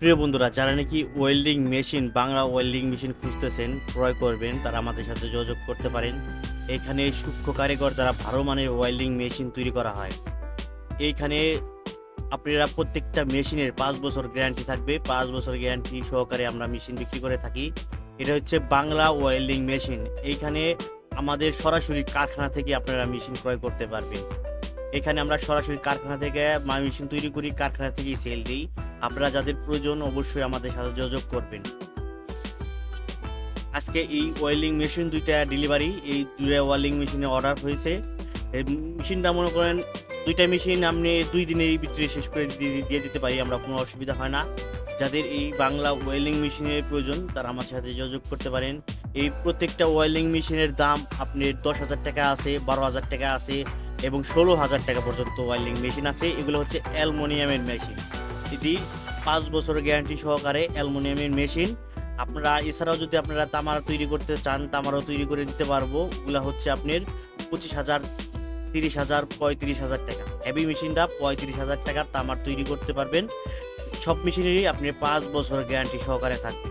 প্রিয় বন্ধুরা, যারা নাকি welding machine, Bangla welding machine খুঁজতেছেন, ক্রয় করবেন, তারা আমাদের সাথে যোগাযোগ করতে পারেন। এখানে সূক্ষ্ম কারিগর দ্বারা ভালো মানের ওয়েল্ডিং মেশিন তৈরি করা হয়। এইখানে আপনারা প্রত্যেকটা মেশিনের পাঁচ বছর গ্যারান্টি থাকবে। পাঁচ বছর গ্যারান্টি সহকারে আমরা মেশিন বিক্রি করে থাকি। এটা হচ্ছে বাংলা ওয়েল্ডিং মেশিন। এইখানে আমাদের সরাসরি কারখানা থেকে আপনারা মেশিন ক্রয় করতে পারবেন। এখানে আমরা সরাসরি কারখানা থেকে মেশিন তৈরি করি, কারখানা থেকেই সেল দিই। আপনারা যাদের প্রয়োজন অবশ্যই আমাদের সাথে যোগাযোগ করবেন। আজকে এই ওয়েলিং মেশিন দুইটা ডেলিভারি এই দুইটা ওয়েল্ডিং মেশিনে অর্ডার হয়েছে। মেশিনটা মনে করেন দুইটা মেশিন আপনি দুই দিনের ভিতরে শেষ করে দিয়ে দিতে পারি, আমরা কোনো অসুবিধা হয় না। যাদের এই বাংলা ওয়েল্ডিং মেশিনের প্রয়োজন, তারা আমার সাথে যোগাযোগ করতে পারেন। এই প্রত্যেকটা ওয়েল্ডিং মেশিনের দাম আপনি দশ হাজার টাকা আছে, বারো হাজার টাকা আছে। এবং ষোলো হাজার টাকা পর্যন্ত ওয়াইলিং মেশিন আছে। এগুলো হচ্ছে অ্যালমোনিয়ামের মেশিন। এটি পাঁচ বছরের গ্যারান্টি সহকারে অ্যালমোনিয়ামের মেশিন। আপনারা, এছাড়াও যদি আপনারা তামার তৈরি করতে চান, তামারও তৈরি করে দিতে পারব। ওগুলো হচ্ছে আপনার পঁচিশ হাজার, তিরিশ হাজার, পঁয়ত্রিশ হাজার টাকা। হেভি মেশিনটা পঁয়ত্রিশ হাজার টাকা তামার তৈরি করতে পারবেন। সব মেশিনেরই আপনি পাঁচ বছর গ্যারান্টি সহকারে থাকবে।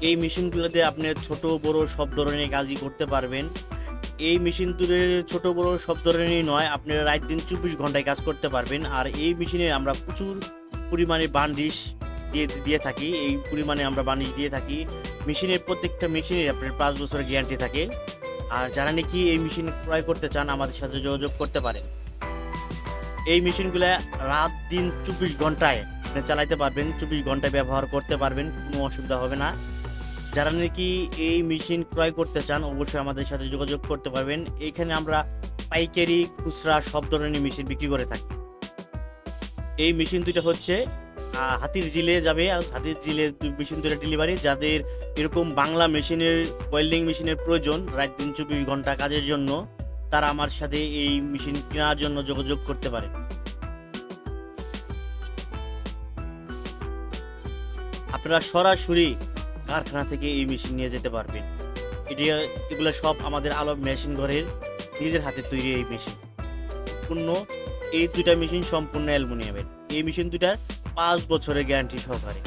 এই মেশিনগুলোতে আপনি ছোট, বড় সব ধরনের কাজই করতে পারবেন। এই মেশিন তুলে ছোট, বড় সব ধরনেরই নয়। আপনারা রাত দিন চব্বিশ ঘন্টায় কাজ করতে পারবেন। আর এই মেশিনে আমরা প্রচুর পরিমাণে বান্ডিশ দিয়ে দিয়ে থাকি। এই পরিমাণে আমরা বান্ডিশ দিয়ে থাকি। মেশিনের প্রত্যেকটা মেশিনের আপনার পাঁচ বছরের গ্যারান্টি থাকে। আর যারা নাকি এই মেশিন ক্রয় করতে চান, আমাদের সাথে যোগাযোগ করতে পারেন। এই মেশিনগুলো রাত দিন চব্বিশ ঘন্টায় আপনি চালাইতে পারবেন। চব্বিশ ঘন্টায় ব্যবহার করতে পারবেন। কোনো অসুবিধা হবে না। যারা নাকি এই মেশিন ক্রয় করতে চান, অবশ্যই আমাদের সাথে যোগাযোগ করতে পারবেন। এখানে আমরা পাইকারি, খুচরা সব ধরনের মেশিন বিক্রি করে থাকি। এই মেশিন দুইটা হচ্ছে হাতির জিলে যাবে, আর হাতির জিলে মেশিন দুটো ডেলিভারি যাদের এরকম বাংলা মেশিনের ওয়েল্ডিং মেশিনের প্রয়োজন, রাত দিন চব্বিশ ঘণ্টা কাজের জন্য, তারা আমার সাথে এই মেশিন কেনার জন্য যোগাযোগ করতে পারে। আপনারা সরাসরি কারখানা থেকে এই মেশিন নিয়ে যেতে পারবেন এটি, এগুলো সব আমাদের আলো মেশিন ঘরের নিজের হাতে তৈরি এই মেশিন। সম্পূর্ণ এই দুইটা মেশিন সম্পূর্ণ অ্যালুমিনিয়ামের। এই মেশিন দুইটার পাঁচ বছরের গ্যারান্টি সহকারে।